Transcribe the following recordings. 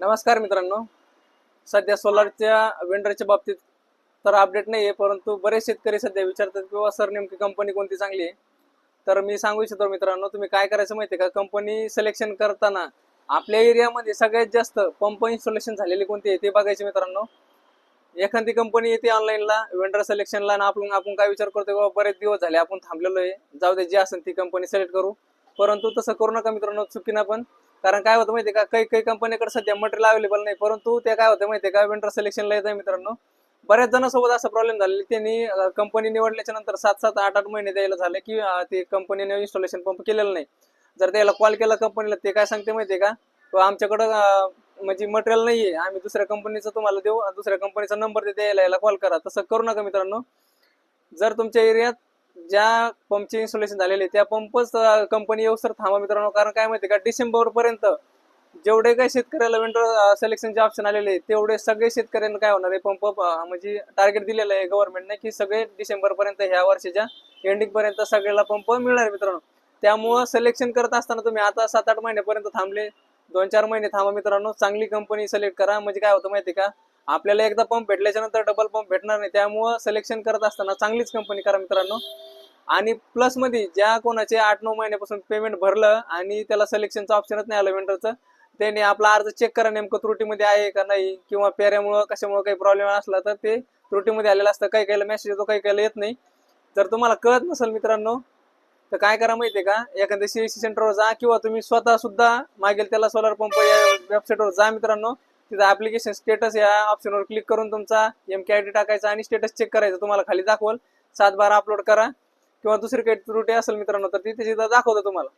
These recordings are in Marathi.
नमस्कार मित्रांनो. सध्या सोलारच्या वेंडरच्या बाबतीत तर अपडेट नाही आहे परंतु बरेच शेतकरी सध्या विचारतात किंवा सर नेमकी कंपनी कोणती चांगली आहे? तर मी सांगू इच्छितो मित्रांनो तुम्ही काय करायचं माहिती आहे का? कंपनी सिलेक्शन करताना आपल्या एरियामध्ये सगळ्यात जास्त पंप इन्स्टॉलेशन झालेली कोणती आहे ते बघायचे मित्रांनो. एखादी कंपनी येते ऑनलाईनला वेंडर सिलेक्शनला आणि आपण आपण काय विचार करतो बाबा बरेच दिवस झाले आपण थांबलेलो आहे जाऊ दे जी असेल ती कंपनी सिलेक्ट करू. परंतु तसं करू नका मित्रांनो चुकीनं पण. कारण काय होतं माहितीये का काही काही कंपनीकडे सध्या मटेरियल अवेलेबल नाही परंतु ते काय होतं माहितीये का विंटर सिलेक्शनला येत आहे मित्रांनो. बऱ्याच जणांसोबत असा प्रॉब्लेम झालेला त्यांनी कंपनी निवडल्याच्या नंतर सात सात आठ आठ महिने द्यायला झाले की ते कंपनीने इन्स्टॉलेशन पंप केलेलं नाही. जर त्याला कॉल केला कंपनीला ते काय सांगते माहितीये का आमच्याकडं म्हणजे मटेरियल नाहीये. आम्ही दुसऱ्या कंपनीचं तुम्हाला देऊ दुसऱ्या कंपनीचा नंबर ते द्यायला याला कॉल करा. तसं करू नका मित्रांनो. जर तुमच्या एरियात ज्या पंपचे इन्स्टॉलेशन झालेले त्या पंपच कंपनी येऊसर थांबा मित्रांनो. कारण काय माहिती का डिसेंबर पर्यंत जेवढे काही शेतकऱ्याला वेंडर सिलेक्शनचे ऑप्शन आलेले तेवढे सगळे शेतकऱ्यांना काय होणार आहे पंप म्हणजे टार्गेट दिलेलं आहे गव्हर्नमेंटने की सगळे डिसेंबर पर्यंत ह्या वर्षाच्या एंडिंग पर्यंत सगळ्याला पंप मिळणार मित्रांनो. त्यामुळं सिलेक्शन करत असताना तुम्ही आता सात आठ महिन्यापर्यंत थांबले दोन चार महिने थांबा मित्रांनो चांगली कंपनी सिलेक्ट करा. म्हणजे काय होतं माहिती का आपल्याला एकदा पंप भेटल्याच्या नंतर डबल पंप भेटणार नाही त्यामुळं सिलेक्शन करत असताना चांगलीच कंपनी करा मित्रांनो. आणि प्लसमध्ये ज्या कोणाचे आठ नऊ महिन्यापासून पेमेंट भरलं आणि त्याला सिलेक्शनचं ऑप्शनच नाही आलं वेंडरचं त्याने आपला अर्ज चेक करा नेमकं त्रुटीमध्ये आहे का नाही किंवा पेऱ्यामुळं कशामुळं काही प्रॉब्लेम असला तर ते त्रुटीमध्ये आलेलं असतं. काही काही मेसेज येतो काही काही येत नाही. जर तुम्हाला कळत नसेल मित्रांनो तर काय करा माहितीये का? एखाद्या सीएससी सेंटरवर जा किंवा तुम्ही स्वतः सुद्धा मागेल त्याला सोलर पंप या वेबसाईटवर जा मित्रांनो. तिथं ऍप्लिकेशन स्टेटस या ऑप्शनवर क्लिक करून तुमचा एम के आय डी टाकायचा आणि स्टेटस चेक करायचं. तुम्हाला खाली दाखवल. सात बारा अपलोड करा. किंवा दुसरी काही त्रुटी असेल मित्रांनो तर ती तिथं दाखवतो तुम्हाला.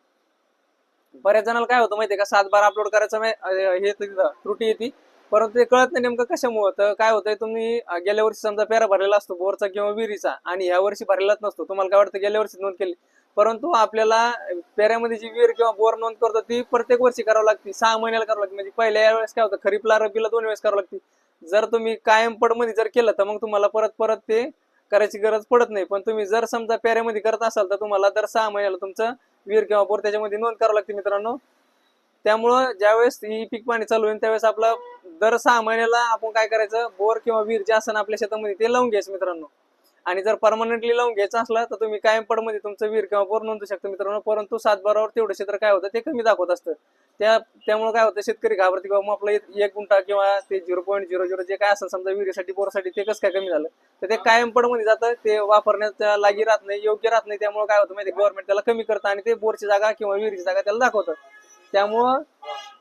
बऱ्याच जणांना काय होतं माहितीये का सात बार अपलोड करायचं हे तिथं त्रुटी येते परंतु ते कळत नाही नेमकं कशामुळं. तर काय होतंय तुम्ही गेल्या वर्षी समजा पेरा भरलेला असतो बोरचा किंवा विहिरीचा आणि या वर्षी भरलेलाच नसतो. तुम्हाला काय वाटतं गेल्या वर्षी नोंद केली? परंतु आपल्याला पेऱ्यामध्ये जी विहीर किंवा बोर नोंद करतो ती प्रत्येक वर्षी करावं लागते. सहा महिन्याला करावं लागते. म्हणजे पहिल्या वेळेस काय होतं खरीपला रब्बीला दोन वेळेस करावं लागते. जर तुम्ही कायम पडमध्ये जर केलं तर मग तुम्हाला परत परत ते करायची गरज पडत नाही. पण तुम्ही जर समजा पेऱ्यामध्ये करत असाल तर तुम्हाला दर सहा महिन्याला तुमचं वीर किंवा बोर त्याच्यामध्ये नोंद करावं लागते मित्रांनो. त्यामुळं ज्यावेळेस ही पीक पाणी चालू होईल त्यावेळेस आपलं दर सहा महिन्याला आपण काय करायचं? बोर किंवा विहीर जे असं आपल्या शेतामध्ये ते लावून घ्यायचं मित्रांनो. आणि जर परमनंटली लावून घ्यायचं असलं तर तुम्ही कायम पडमध्ये तुमचं विहीर किंवा बोर नोंदू शकता मित्रांनो. परंतु सात बारावर तेवढं क्षेत्र काय होतं ते कमी दाखवत असतं. त्या त्यामुळे काय होतं शेतकरी घाबरते किंवा मग आपलं एक एक गुंठा किंवा ते झिरो पॉईंट झिरो झिरो जे काय असेल समजा विहिरीसाठी बोरसाठी ते कसं काय कमी झालं? तर ते कायम पडमध्ये जातं ते वापरण्याच्या लागी राहत नाही योग्य राहत नाही त्यामुळे काय होतं माहिती गव्हर्नमेंट त्याला कमी करतं आणि ते बोरची जागा किंवा विहिरीची जागा त्याला दाखवतं. त्यामुळं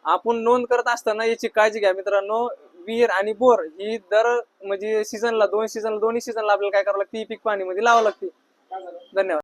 आपण नोंद करत असताना याची काळजी घ्या मित्रांनो. विहीर आणि बोर ही दर म्हणजे सीझनला दोन सीझनला दोन्ही सीझनला आपल्याला काय करावं लागते? पीक पाणी मध्ये लावावं लागते. धन्यवाद.